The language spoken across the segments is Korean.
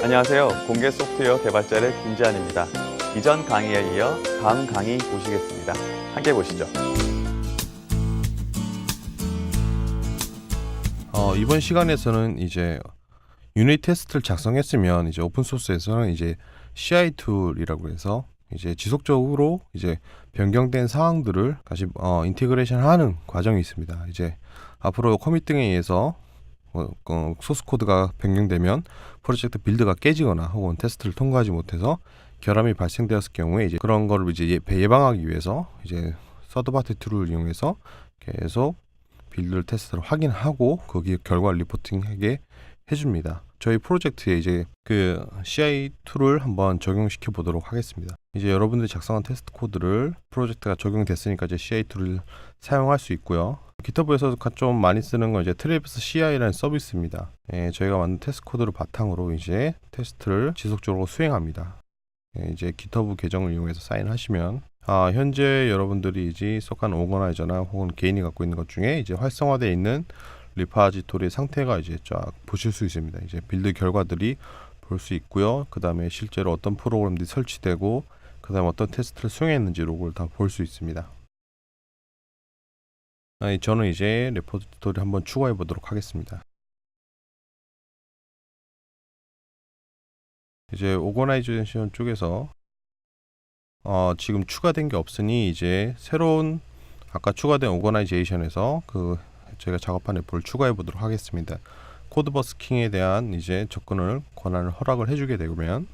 안녕하세요. 공개 소프트웨어 개발자의 김지한입니다. 이전 강의에 이어 다음 강의 보시겠습니다. 함께 보시죠. 어, 이번 시간에서는 이제 유닛 테스트를 작성했으면 이제 오픈 소스에서는 이제 CI 툴이라고 해서 이제 지속적으로 이제 변경된 사항들을 다시 어, 인테그레이션 하는 과정이 있습니다. 이제 앞으로 커밋 등에 의해서 어, 어, 소스 코드가 변경되면 프로젝트 빌드가 깨지거나 혹은 테스트를 통과하지 못해서 결함이 발생되었을 경우에 이제 그런 거를 이제 예- 예방하기 위해서 이제 서드 파티 툴을 이용해서 계속 빌드 테스트를 확인하고 거기 결과 리포팅하게 해줍니다. 저희 프로젝트에 이제 그 CI 툴을 한번 적용시켜 보도록 하겠습니다. 이제 여러분들이 작성한 테스트 코드를 프로젝트가 적용됐으니까 이제 CI 툴을 사용할 수 있고요. 기터브에서 좀 많이 쓰는 건 이제 트랩스 CI라는 서비스입니다. 예, 저희가 만든 테스트 코드를 바탕으로 이제 테스트를 지속적으로 수행합니다. 예, 이제 기터브 계정을 이용해서 사인하시면 아, 현재 여러분들이 이제 속한 오거나이저나 혹은 개인이 갖고 있는 것 중에 이제 활성화되어 있는 리파지토리의 상태가 이제 쫙 보실 수 있습니다. 이제 빌드 결과들이 볼 수 있고요. 그 다음에 실제로 어떤 프로그램들이 설치되고 그 다음에 어떤 테스트를 수행했는지 로그를 다 볼 수 있습니다. 아니, 저는 이제 레포지토리 한번 추가해 보도록 하겠습니다. 이제 오거나이제이션 쪽에서 어, 지금 추가된 게 없으니 이제 새로운 아까 추가된 오거나이제이션에서 그 제가 작업한 앱을 추가해 보도록 하겠습니다. 코드 버스킹에 대한 이제 접근을 권한을 허락을 해주게 되면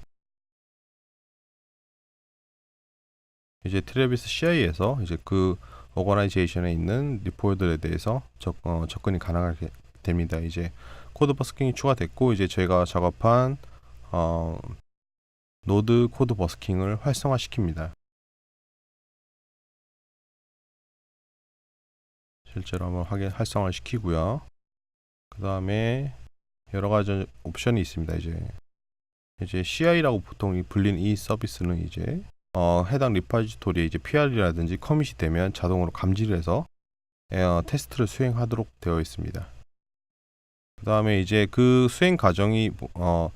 이제 트레비스 CI에서 이제 그 오거나이제이션에 있는 리포들에 대해서 접, 어, 접근이 가능하게 됩니다. 이제 코드 버스킹이 추가됐고 이제 제가 작업한 어, 노드 코드 버스킹을 활성화시킵니다. 실제로 한번 확인 활성화 시키고요. 그 다음에 여러 가지 옵션이 있습니다. 이제 이제 CI라고 보통 불리는 이 서비스는 이제 어, 해당 리파지토리에 이제 PR이라든지 커밋이 되면 자동으로 감지를 해서 어, 테스트를 수행하도록 되어 있습니다. 그 다음에 이제 그 수행 과정이 어,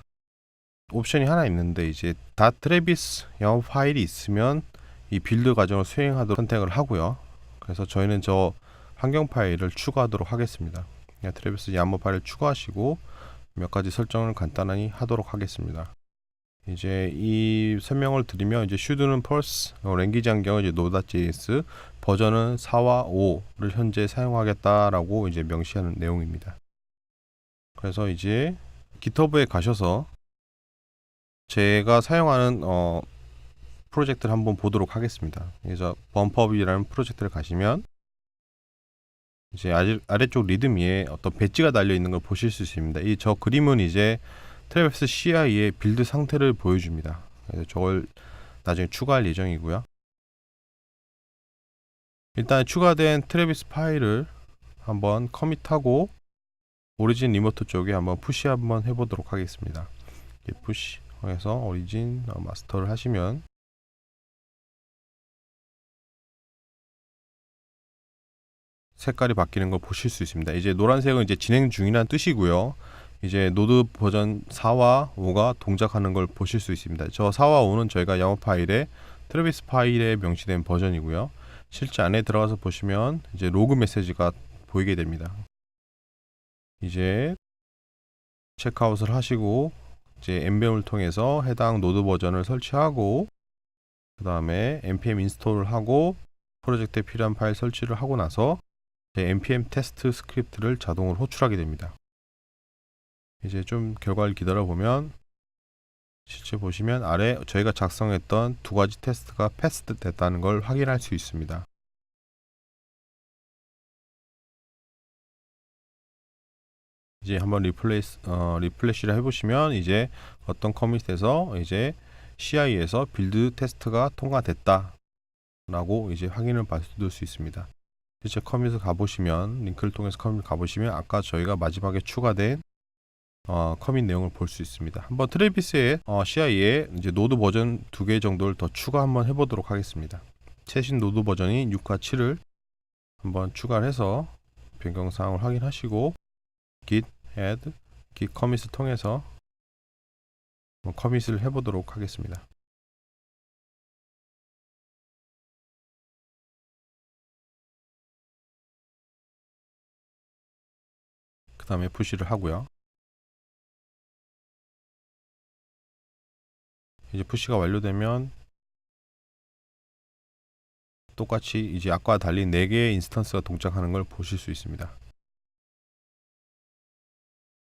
옵션이 하나 있는데 이제 다 트레비스 영어 파일이 있으면 이 빌드 과정을 수행하도록 선택을 하고요. 그래서 저희는 저 환경 파일을 추가하도록 하겠습니다. 그냥 트레비스 야모 파일을 추가하시고 몇 가지 설정을 간단히 하도록 하겠습니다. 이제 이 설명을 드리면 이제 should는 pulse, 어, 랭귀지 환경은 이제 node.js, 버전은 4와 5를 현재 사용하겠다라고 이제 명시하는 내용입니다. 그래서 이제 GitHub에 가셔서 제가 사용하는 어, 프로젝트를 한번 보도록 하겠습니다. 그래서 범퍼업이라는 프로젝트를 가시면 이제 아래, 아래쪽 리드미에 어떤 배지가 달려 있는 걸 보실 수 있습니다. 이 저 그림은 이제 트래비스 CI의 빌드 상태를 보여줍니다. 그래서 저걸 나중에 추가할 예정이고요. 일단 추가된 트래비스 파일을 한번 커밋하고 오리진 리모트 쪽에 한번 푸시 한번 해보도록 하겠습니다. 푸시 해서 오리진 어, 마스터를 하시면 색깔이 바뀌는 걸 보실 수 있습니다. 이제 노란색은 이제 진행 중이라는 뜻이고요. 이제 노드 버전 4와 5가 동작하는 걸 보실 수 있습니다. 저 4와 5는 저희가 영어 파일에 트래비스 파일에 명시된 버전이고요. 실제 안에 들어가서 보시면 이제 로그 메시지가 보이게 됩니다. 이제 체크아웃을 하시고 이제 npm을 통해서 해당 노드 버전을 설치하고 그 다음에 npm 인스톨을 하고 프로젝트에 필요한 파일 설치를 하고 나서 npm 테스트 스크립트를 자동으로 호출하게 됩니다. 이제 좀 결과를 기다려 보면 실제 보시면 아래 저희가 작성했던 두 가지 테스트가 패스 됐다는 걸 확인할 수 있습니다. 이제 한번 리플레이스 어, 리플래시를 해보시면 이제 어떤 커밋에서 이제 CI에서 빌드 테스트가 통과됐다라고 이제 확인을 받을 수 있습니다. 실제 커밋을 가보시면 링크를 통해서 커밋 가보시면 아까 저희가 마지막에 추가된 어, 커밋 내용을 볼 수 있습니다. 한번 트레비스의 어, CI에 이제 노드 버전 두 개 정도를 더 추가 한번 해보도록 하겠습니다. 최신 노드 버전이 6과 7을 한번 추가를 해서 변경 사항을 확인하시고 git add git commit을 통해서 커밋을 해보도록 하겠습니다. 그 다음에 푸시를 하고요. 이제 푸시가 완료되면 똑같이 이제 아까 달린 4개의 인스턴스가 동작하는 걸 보실 수 있습니다.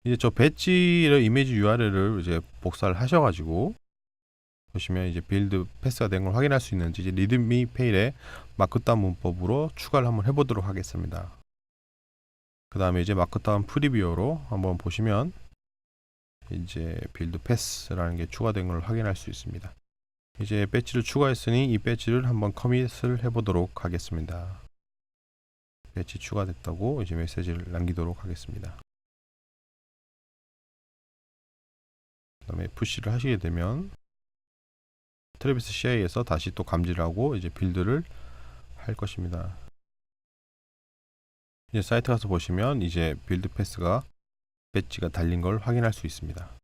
이제 저 배지의 이미지 URL을 이제 복사를 하셔가지고 보시면 이제 빌드 패스가 된 걸 확인할 수 있는지 이제 리드미 페일에 마크다운 문법으로 추가를 한번 해보도록 하겠습니다. 그 다음에 이제 마크다운 프리뷰어로 한번 보시면 이제 빌드 패스라는 게 추가된 걸 확인할 수 있습니다. 이제 배지를 추가했으니 이 배지를 한번 커밋을 해보도록 하겠습니다. 배지 추가됐다고 이제 메시지를 남기도록 하겠습니다. 그 다음에 푸시를 하시게 되면 트래비스 CI에서 다시 또 감지를 하고 이제 빌드를 할 것입니다. 이제 사이트 가서 보시면 이제 빌드 패스가 배지가 달린 걸 확인할 수 있습니다.